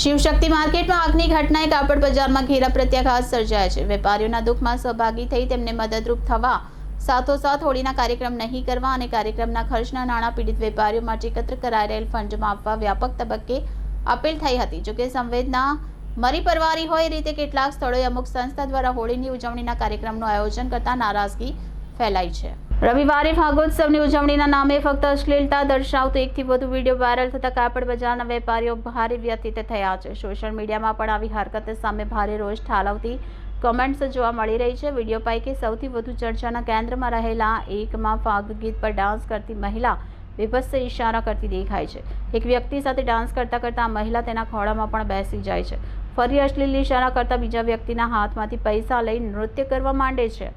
શિવશક્તિ માર્કેટમાં આગની ઘટનાએ કાપડ બજારમાં ઘેરા પ્રત્યાઘાત સર્જાયા છે. વેપારીઓના દુઃખમાં સહભાગી થઈ તેમને મદદરૂપ થવા, સાથોસાથ હોળીના કાર્યક્રમ નહીં કરવા અને કાર્યક્રમના ખર્ચના નાણાં પીડિત વેપારીઓ માટે એકત્ર કરાઈ રહેલ ફંડમાં આપવા વ્યાપક તબક્કે અપીલ થઈ હતી. જોકે સંવેદના મરી પરવારી હોય રીતે કેટલાક સ્થળોએ અમુક સંસ્થા દ્વારા હોળીની ઉજવણીના કાર્યક્રમનું આયોજન કરતા નારાજગી ફેલાઈ છે. રવિવારે ફાગોત્સવની ઉજવણીના નામે ફક્ત અશ્લીલતા દર્શાવતો એકથી વધુ વીડિયો વાયરલ થતા કાપડ બજારના વેપારીઓ ભારે વ્યથિત થયા છે. સોશિયલ મીડિયામાં પણ આવી હરકત સામે ભારે રોષ ઠાલવતી કમેન્ટ્સ જોવા મળી રહી છે. વીડિયો પૈકી સૌથી વધુ ચર્ચાના કેન્દ્રમાં રહેલા એકમાં ફાગ ગીત પર ડાન્સ કરતી મહિલા વિભત્સ ઇશારા કરતી દેખાય છે. એક વ્યક્તિ સાથે ડાન્સ કરતા કરતા મહિલા તેના ખોળામાં પણ બેસી જાય છે. ફરી અશ્લીલ ઇશારા કરતાં બીજા વ્યક્તિના હાથમાંથી પૈસા લઈ નૃત્ય કરવા માંડે છે.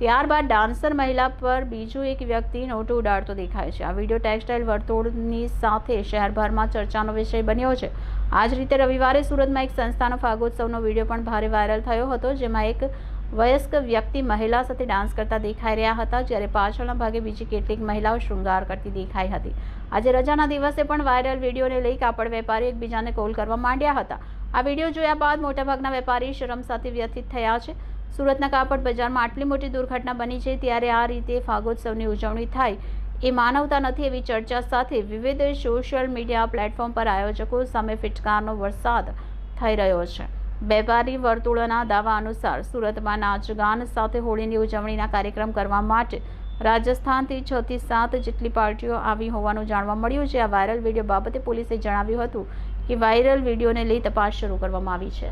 ત્યારબાદ ડાન્સર મહિલા પર બીજું એક વ્યક્તિ નોટો ઉડાડતો દેખાય છે. આ વીડિયો ટેક્સટાઇલ વર્તુળની સાથે શહેરભરમાં ચર્ચાનો વિષય બન્યો છે. આ જ રીતે રવિવારે સુરતમાં એક સંસ્થાનો ફાગોત્સવનો વીડિયો પણ ભારે વાયરલ થયો હતો, જેમાં એક વયસ્ક વ્યક્તિ મહિલા સાથે ડાન્સ કરતા દેખાઈ રહ્યા હતા, જ્યારે પાછળના ભાગે બીજી કેટલીક મહિલાઓ શૃંગાર કરતી દેખાઈ હતી. આજે રજાના દિવસે પણ વાયરલ વિડીયોને લઈ કાપડ વેપારી એકબીજાને કોલ કરવા માંડ્યા હતા. આ વીડિયો જોયા બાદ મોટાભાગના વેપારી શરમ સાથે વ્યથિત થયા છે. સુરતના કાપડ બજારમાં આટલી મોટી દુર્ઘટના બની છે ત્યારે આ રીતે ફાગોત્સવની ઉજવણી થાય. એ માનવતા નથી એવી ચર્ચા સાથે વિવિધ સોશિયલ મીડિયા પ્લેટફોર્મ પર આયોજકો સામે ફિટકારનો વરસાદ થઈ રહ્યો છે. વેપારી વર્તુળોના દાવા અનુસાર સુરતમાં નાચગાન સાથે હોળીની ઉજવણીના કાર્યક્રમ કરવા માટે રાજસ્થાનથી છ થી સાત જેટલી પાર્ટીઓ આવી હોવાનું જાણવા મળ્યું છે. આ વાયરલ વીડિયો બાબતે પોલીસે જણાવ્યું હતું કે વાયરલ વિડીયોને લઈ તપાસ શરૂ કરવામાં આવી છે.